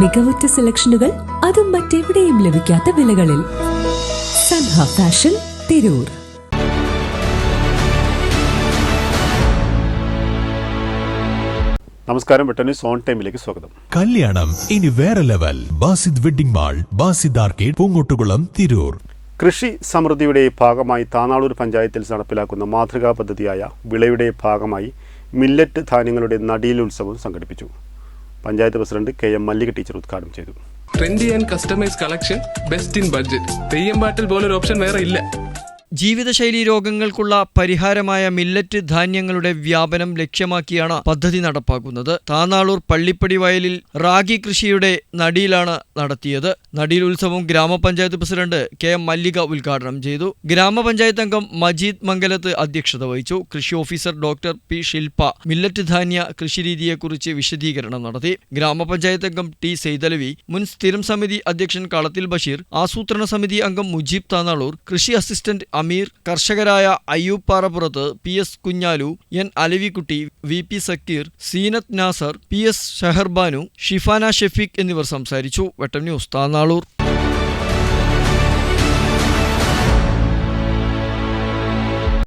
മികവുറ്റ സെലക്ഷനുകൾ അതും മറ്റെവിടെയും ലഭിക്കാത്ത വിലകളിൽ. സൻഹ ഫാഷൻ തിരൂർ. നമസ്കാരം വെട്ടന്യൂസ് ഓൺ ടൈമിലേക്ക് സ്വാഗതം. കല്യാണം ഇനി വേറെ level. Basid wedding mall Basid arcade Poonkottukulam Tirur. കൃഷി സമൃദ്ധിയുടെ ഭാഗമായി താനാളൂർ പഞ്ചായത്തിൽ നടപ്പിലാക്കുന്ന മാതൃകാ പദ്ധതിയായ വിളയുടെ ഭാഗമായി മില്ലറ്റ് ധാന്യങ്ങളുടെ നടീലുത്സവം സംഘടിപ്പിച്ചു. Panchayat president K M Mallika teacher ഉദ്ഘാടനം ചെയ്തു. Trendy and customise collection best in budget. Theyyam പാട്ടിൽ പോലൊരു ഓപ്ഷൻ വേറെ ഇല്ല. ജീവിതശൈലി രോഗങ്ങൾക്കുള്ള പരിഹാരമായ മില്ലറ്റ് ധാന്യങ്ങളുടെ വ്യാപനം ലക്ഷ്യമാക്കിയാണ് പദ്ധതി നടപ്പാക്കുന്നത്. താനാളൂർ പള്ളിപ്പടി വയലിൽ റാഗി കൃഷിയുടെ നടിയിലാണ് നടത്തിയത്. നടിയിൽ ഉത്സവം ഗ്രാമപഞ്ചായത്ത് പ്രസിഡന്റ് കെ എം മല്ലിക ഉദ്ഘാടനം ചെയ്തു. ഗ്രാമപഞ്ചായത്ത് അംഗം മജീദ് മംഗലത്ത് അധ്യക്ഷത വഹിച്ചു. കൃഷി officer doctor P Shilpa millet ധാന്യ കൃഷിരീതിയെക്കുറിച്ച് വിശദീകരണം നടത്തി. ഗ്രാമപഞ്ചായത്ത് അംഗം ടി സെയ്തലവി മുൻ സ്ഥിരം സമിതി അധ്യക്ഷൻ കളത്തിൽ ബഷീർ ആസൂത്രണ സമിതി അംഗം മുജീബ് താനാളൂർ കൃഷി അസിസ്റ്റന്റ് അമീർ കർഷകരായ Ayyub Parappurathu P S Kunjalu N Alavikutty V P Sakeer Seenath Nasar P S Shaharbanu Shifana Shefeeq എന്നിവർ സംസാരിച്ചു. വെട്ടം ന്യൂസ് താനാളൂർ